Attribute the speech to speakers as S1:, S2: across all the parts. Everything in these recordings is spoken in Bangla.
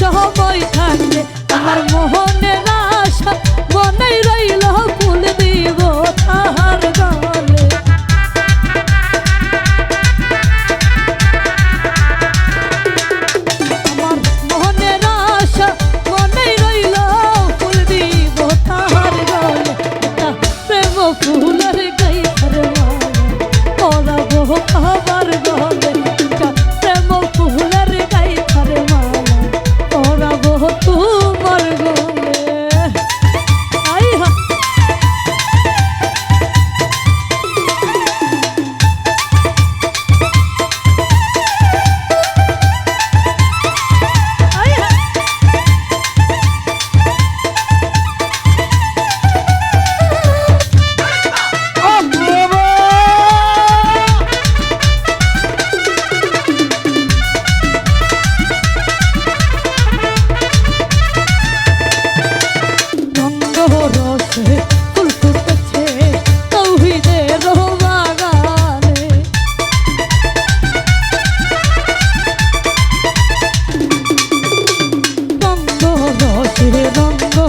S1: সময় থাকবে। আমার মোহনের আশা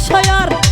S1: আশয়ার